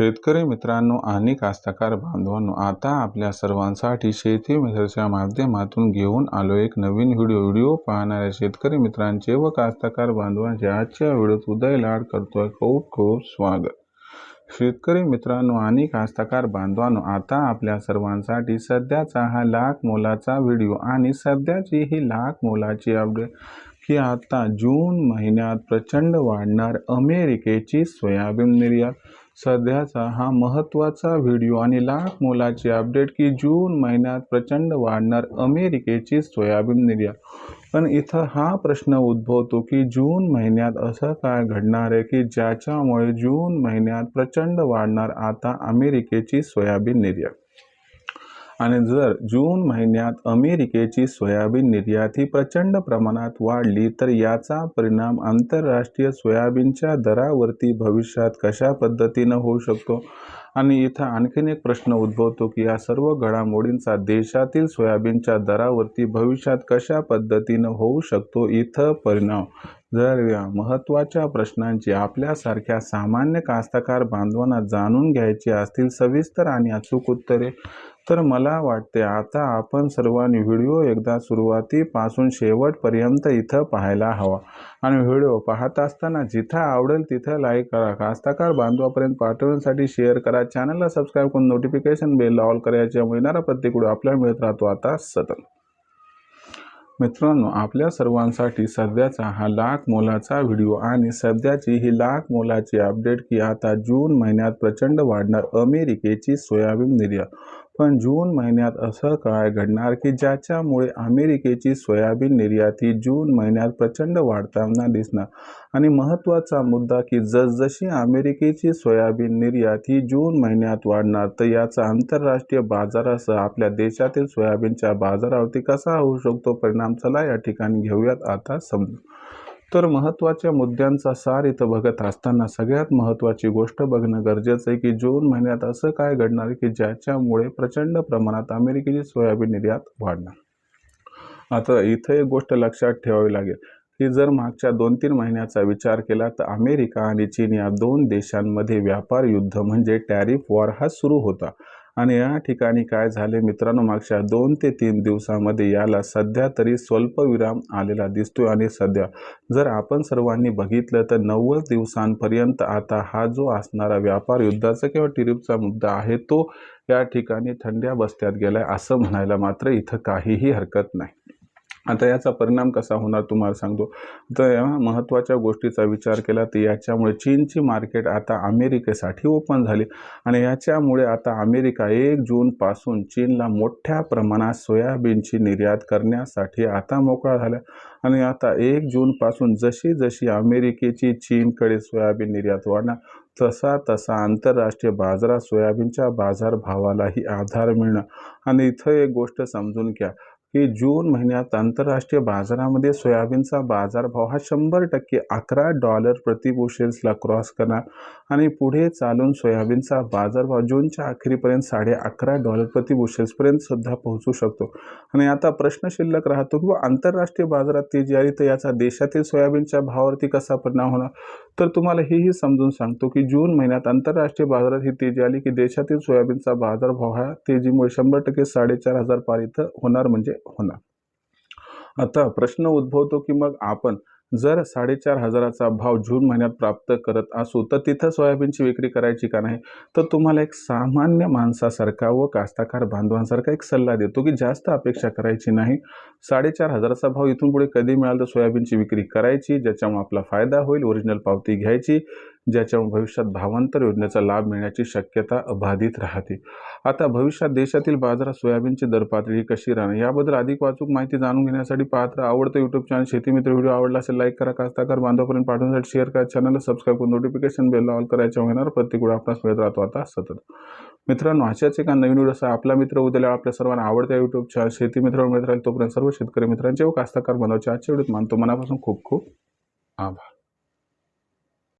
शेतकरी मित्रांनो आणि कास्तकार बांधवांनो आता आपल्या सर्वांसाठी शेती मित्रच्या माध्यमातून घेऊन आलो एक नवीन व्हिडिओ. व्हिडिओ पाहणाऱ्या शेतकरी मित्रांचे व कास्तकार बांधवांचे आजच्या व्हिडिओत उदय लाड करतोय. खूप खूप स्वागत. शेतकरी मित्रांनो आणि कास्तकार बांधवांनो आता आपल्या सर्वांसाठी सध्याचा हा लाख मोलाचा व्हिडिओ आणि सध्याची ही लाख मोलाची अपडेट. की आता जून महिन्यात प्रचंड वाढणार अमेरिकेची सोयाबीन निर्यात. सध्याचा हा महत्त्वाचा व्हिडिओ आणि लाख मोलाची अपडेट की जून महिन्यात प्रचंड वाढणार अमेरिकेची सोयाबीन निर्यात. पण इथं हा प्रश्न उद्भवतो की जून महिन्यात असं काय घडणार आहे की ज्याच्यामुळे जून महिन्यात प्रचंड वाढणार आता अमेरिकेची सोयाबीन निर्यात? आणि जर जून महिन्यात अमेरिकेची सोयाबीन निर्यात ही प्रचंड प्रमाणात वाढली तर याचा परिणाम आंतरराष्ट्रीय सोयाबीनच्या दरावरती भविष्यात कशा पद्धतीनं होऊ शकतो? आणि इथं आणखीन एक प्रश्न उद्भवतो की या सर्व घडामोडींचा देशातील सोयाबीनच्या दरावरती भविष्यात कशा पद्धतीनं होऊ शकतो इथं परिणाम? जर या महत्त्वाच्या प्रश्नांची आपल्यासारख्या सामान्य कास्तकार बांधवांना जाणून घ्यायची असतील सविस्तर आणि अचूक उत्तरे तर मला वाटते आता आपण सर्वांनी व्हिडिओ एकदा सुरुवातीपासून शेवटपर्यंत इथं पाहायला हवा. आणि व्हिडिओ पाहत असताना जिथं आवडेल तिथं लाईक करा. कास्ताकार बांधवापर्यंत पाठवण्यासाठी शेअर करा. चॅनलला सबस्क्राईब करून नोटिफिकेशन बेल ऑल करायच्या मिळणारा येणारा प्रत्येक व्हिडिओ आपल्याला मिळत राहतो आता सतत. मित्रांनो आपल्या सर्वांसाठी सध्याचा हा लाख मोलाचा व्हिडिओ आणि सध्याची ही लाख मोलाची अपडेट की आता जून महिन्यात प्रचंड वाढणार अमेरिकेची सोयाबीन निर्यात. पण जून महिन्यात असं काय घडणार की ज्याच्यामुळे अमेरिकेची सोयाबीन निर्यात ही जून महिन्यात प्रचंड वाढताना दिसणार आणि महत्त्वाचा मुद्दा की जसजशी अमेरिकेची सोयाबीन निर्यात ही जून महिन्यात वाढणार तर याचा आंतरराष्ट्रीय बाजारासह आपल्या देशातील सोयाबीनच्या बाजारावरती कसा होऊ शकतो परिणाम? चला या ठिकाणी घेऊयात आता समजू तर महत्त्वाच्या मुद्द्यांचा सार इथं बघत असताना सगळ्यात महत्त्वाची गोष्ट बघणं गरजेचं आहे की जून महिन्यात असं काय घडणार की ज्याच्यामुळे प्रचंड प्रमाणात अमेरिकेची सोयाबीन निर्यात वाढणार. आता इथं एक गोष्ट लक्षात ठेवावी लागेल की जर मागच्या दोन तीन महिन्याचा विचार केला तर अमेरिका आणि चीन या दोन देशांमध्ये व्यापार युद्ध म्हणजे टॅरिफ वॉर हा सुरू होता. आणि या ठिकाणी काय झाले? मित्रांनो मागच्या दोन ते तीन दिवसामध्ये याला सध्या तरी स्वल्पविराम आलेला दिसतोय. आणि सध्या जर आपण सर्वांनी बघितलं तर नव्वद दिवसांपर्यंत आता हा जो असणारा व्यापार युद्धाचा किंवा टिरीपचा मुद्दा आहे तो या ठिकाणी थंड्या बस्त्यात गेलाय असं म्हणायला मात्र इथं काहीही हरकत नाही. आता याचा परिणाम कसा होणार तुम्हाला सांगतो. तर या महत्त्वाच्या गोष्टीचा विचार केला तर याच्यामुळे चीनची मार्केट आता अमेरिकेसाठी ओपन झाली. आणि याच्यामुळे आता अमेरिका एक जूनपासून चीनला मोठ्या प्रमाणात सोयाबीनची निर्यात करण्यासाठी आता मोकळा झाला. आणि आता एक जूनपासून जशी जशी अमेरिकेची चीनकडे सोयाबीन निर्यात वाढणार तसा तसा आंतरराष्ट्रीय बाजारात सोयाबीनच्या बाजारभावालाही आधार मिळणं आणि इथं एक गोष्ट समजून घ्या की जून महिन्यात आंतरराष्ट्रीय बाजारामध्ये सोयाबीनचा बाजारभाव हा शंभर टक्के अकरा डॉलर प्रति बुशेल्सला क्रॉस करणार आणि पुढे चालून सोयाबीनचा बाजारभाव जूनच्या अखेरीपर्यंत साडे अकरा डॉलर प्रति बुशेल्सपर्यंत सुद्धा पोहोचू शकतो. आणि आता प्रश्न शिल्लक राहतो किंवा आंतरराष्ट्रीय बाजारात तेजी आली तर याचा देशातील सोयाबीनच्या भावावरती कसा परिणाम होणार? तर तुम्हाला हेही समजून सांगतो की जून महिन्यात आंतरराष्ट्रीय बाजारात ही तेजी आली की देशातील सोयाबीनचा बाजारभाव हा तेजीमुळे शंभर टक्के साडेचार हजार पार इथं होणार म्हणजे होणार. आता प्रश्न उद्भवतो की मग आपण जर साडेचार हजाराचा भाव जून महिन्यात प्राप्त करत असू तर तिथं सोयाबीनची विक्री करायची का नाही? तर तुम्हाला एक सामान्य माणसासारखा व कास्ताकार बांधवांसारखा एक सल्ला देतो की जास्त अपेक्षा करायची नाही. साडेचार हजाराचा भाव इथून पुढे कधी मिळाला तर सोयाबीनची विक्री करायची ज्याच्यामुळे आपला फायदा होईल ओरिजिनल पावती घ्यायची. ज्याच्यामुळे भविष्यात भावांतर योजनेचा लाभ मिळण्याची शक्यता अबाधित राहते. आता भविष्यात देशातील बाजारात सोयाबीनची दर पातळी कशी राहणार? याबद्दल अधिक वाचूक माहिती जाणून घेण्यासाठी पात्र आवडतं यूट्यूब चॅनल शेतीमित्र व्हिडिओ आवडला असेल लाईक करा. कास्ताकार बांधवापर्यंत पाठवण्यासाठी शेअर करा. चॅनलला सबस्क्राईब करून नोटिफिकेशन बेल ऑल करायच्या होणार प्रत्येक वेळा आपणास मिळत राहतो आता सतत. मित्रांनो अशाच एका नवीन व्हिडिओ आपला मित्र उद्याला आपल्या सर्वांना आवडत्या यूट्यूब चॅनल शेती मित्र मित्र तोपर्यंत सर्व शेतकरी मित्रांचे व कास्ताकार बांधवाचे आजच्या व्हिडिओत मानतो. मनापासून खूप खूप आभार.